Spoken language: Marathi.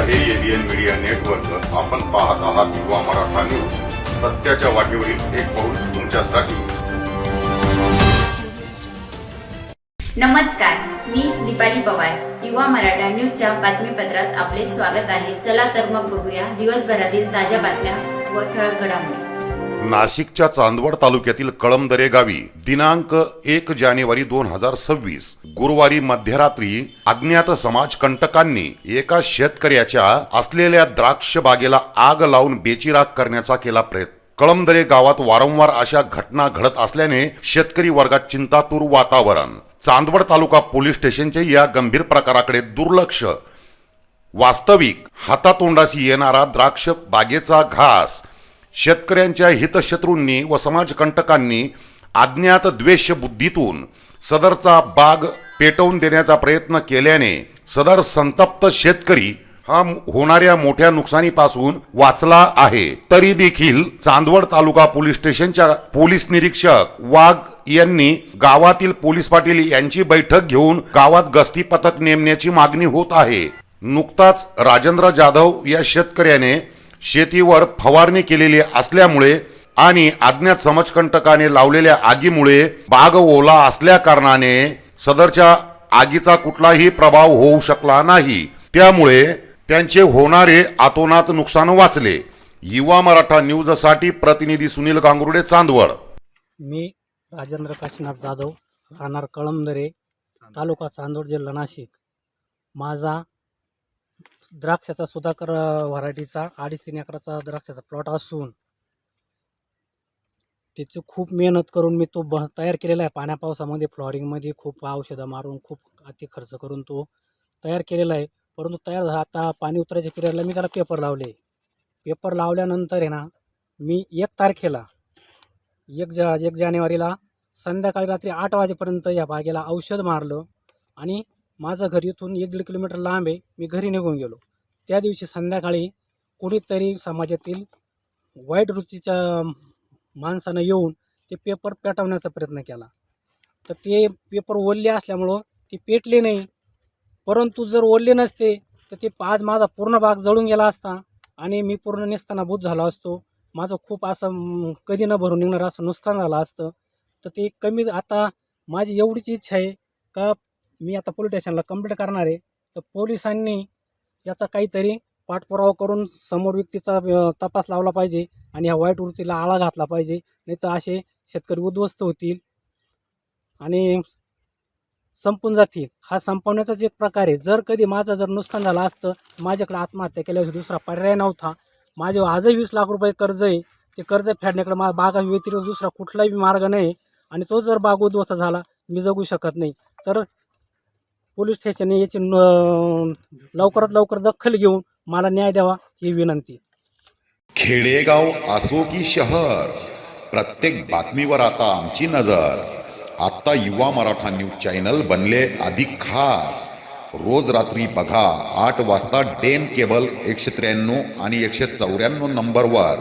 आहे एबीएन मीडिया नेटवर्क आपण पाहत आहात युवा मराठा न्यूज सत्याच्या वाटेवरील एक पाऊल तुमच्यासाठी. नमस्कार मी दीपाली पवार. युवा मराठा न्यूजच्या बातमीपत्रात आपले स्वागत आहे. चला तर मग बघूया दिवसभरातील ताज्या बातम्या व ठळक घडामोडी. नाशिकच्या चांदवड तालुक्यातील कळमदरे गावी दिनांक एक जानेवारी दोन हजार सव्वीस गुरुवारी मध्यरात्री अज्ञात समाज कंटकांनी एका शेतकऱ्याच्या असलेल्या द्राक्ष बागेला आग लावून बेचिराग करण्याचा केला प्रयत्न. कळमदरे गावात वारंवार अशा घटना घडत असल्याने शेतकरी वर्गात चिंतातूर वातावरण. चांदवड तालुका पोलीस स्टेशनच्या या गंभीर प्रकाराकडे दुर्लक्ष. वास्तविक हातातोंडाशी येणारा द्राक्ष बागेचा घास शेतकऱ्यांच्या हितशत्रूंनी व समाजकंटकांनी अज्ञात द्वेष बुद्धीतून सदरचा बाग पेटवून देण्याचा प्रयत्न केल्याने सदर संतप्त शेतकरी हा होणाऱ्या मोठ्या नुकसानीपासून वाचला आहे. तरी देखील चांदवड तालुका पोलीस स्टेशनच्या पोलीस निरीक्षक वाघ यांनी गावातील पोलीस पाटील यांची बैठक घेऊन गावात गस्ती पथक नेमण्याची मागणी होत आहे. नुकताच राजेंद्र जाधव या शेतकऱ्याने शेतीवर फवारणी केलेली असल्यामुळे आणि अज्ञात समजकंटकाने लावलेल्या आगीमुळे बाग ओला असल्या कारणाने सदरच्या आगीचा कुठलाही प्रभाव होऊ शकला नाही. त्यामुळे त्यांचे होणारे आतोनात नुकसान वाचले. युवा मराठा न्यूजसाठी प्रतिनिधी सुनील गांगुर्डे चांदवड. मी राजेंद्र काशीनाथ जाधव राहणार कळमदरे तालुका चांदवड जिल्हा नाशिक. माझा द्राक्षाचा सुधाकर व्हरायटीचा अडीच तीन एकराचा द्राक्षाचा प्लॉट असून त्याची खूप मेहनत करून मी तो ब तयार केलेला आहे. पाण्या पावसामध्ये फ्लॉरिंगमध्ये खूप औषधं मारून खूप अति खर्च करून तो तयार केलेला आहे. परंतु तयार झाला आता पाणी उतरायच्या पिरियडला मी त्याला पेपर लावले. पेपर लावल्यानंतर आहे ना मी एक तारखेला एक जा एक जानेवारीला संध्याकाळी रात्री आठ वाजेपर्यंत या बागेला औषध मारलं आणि माझं घर इथून एक दीड किलोमीटर लांब आहे. मी घरी निघून गेलो. त्या दिवशी संध्याकाळी कुणीतरी समाजातील वाईट वृत्तीच्या माणसानं येऊन ते पेपर पेटवण्याचा प्रयत्न केला. तर ते पेपर ओलले असल्यामुळं ते पेटले नाही. परंतु जर ओलले नसते तर ते आज माझा पूर्ण भाग जळून गेला असता आणि मी पूर्ण नेसताना भूत झालो असतो. माझं खूप असं कधी न भरून निघणारं असं नुकसान झालं असतं. तर ते कमी आता माझी एवढीच इच्छा आहे का मी आता पोलीस स्टेशनला कंप्लेंट करणार आहे. तर पोलिसांनी याचा काहीतरी पाठपुरावा करून समोर व्यक्तीचा तपास लावला पाहिजे आणि ह्या वाईट वृत्तीला आळा घातला पाहिजे. नाही तर असे शेतकरी उद्ध्वस्त होतील आणि संपून जातील. हा संपवण्याचाच एक प्रकार आहे. जर कधी माझं जर नुकसान झालं असतं माझ्याकडे आत्महत्या केल्याशिवाय दुसरा पर्याय नव्हता. माझे आजही वीस लाख रुपये कर्ज आहे. ते कर्ज फेडण्याकडे मा बागा व्यतिरिक्त दुसरा कुठलाही मार्ग नाही. आणि तो जर बाग उद्ध्वस्त झाला मी जगू शकत नाही. तर पोलीस स्टेशनने याची लवकरात लवकर दखल घेऊन मला न्याय द्यावा ही विनंती. खेडेगाव असो की शहर प्रत्येक बातमीवर आता आमची नजर. आता युवा मराठा न्यूज चॅनल बनले अधिक खास. रोज रात्री बघा आठ वाजता डेन केबल एकशे त्र्याण्णव आणि एकशे चौऱ्याण्णव नंबरवर.